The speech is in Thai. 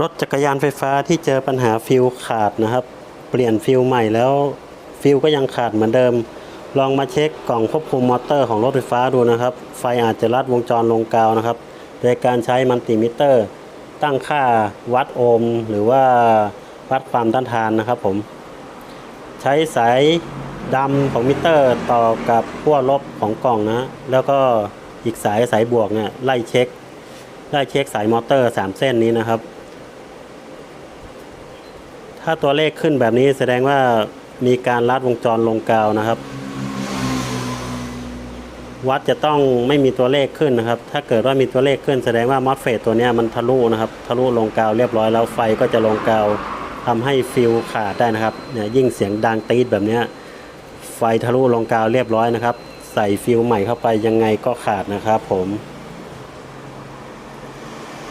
รถจักรยานไฟฟ้าที่เจอปัญหาฟิวขาดนะครับ เปลี่ยนฟิวใหม่แล้วฟิวก็ยังขาดเหมือนเดิม ลองมาเช็คกล่องควบคุมมอเตอร์ของรถไฟฟ้าดูนะครับ ไฟอาจจะลัดวงจรลงกาวนะครับ โดยการใช้มัลติมิเตอร์ ตั้งค่าวัดโอห์มหรือว่าวัดความต้านทานนะครับผม ใช้สายดำของมิเตอร์ต่อกับขั้วลบของกล่องนะแล้วก็อีกสายสายบวกเนี่ยไล่เช็คไล่เช็คสายมอเตอร์ 3 เส้นนี้นะครับ ถ้าตัวเลขขึ้นแบบนี้แสดงว่ามีการลัดวงจรลงกาวนะครับ วัดจะต้องไม่มีตัวเลขขึ้นนะครับ ถ้าเกิดว่ามีตัวเลขขึ้น แสดงว่ามอสเฟตตัวนี้มันทะลุนะครับ ทะลุลงกาวเรียบร้อยแล้วไฟก็จะลงกาวทำให้ฟิวขาดได้นะครับเนี่ยยิ่งเสียงดังตีดแบบนี้ไฟทะลุลงกาวเรียบร้อยนะครับ ใส่ฟิวใหม่เข้าไปยังไงก็ขาดนะครับผม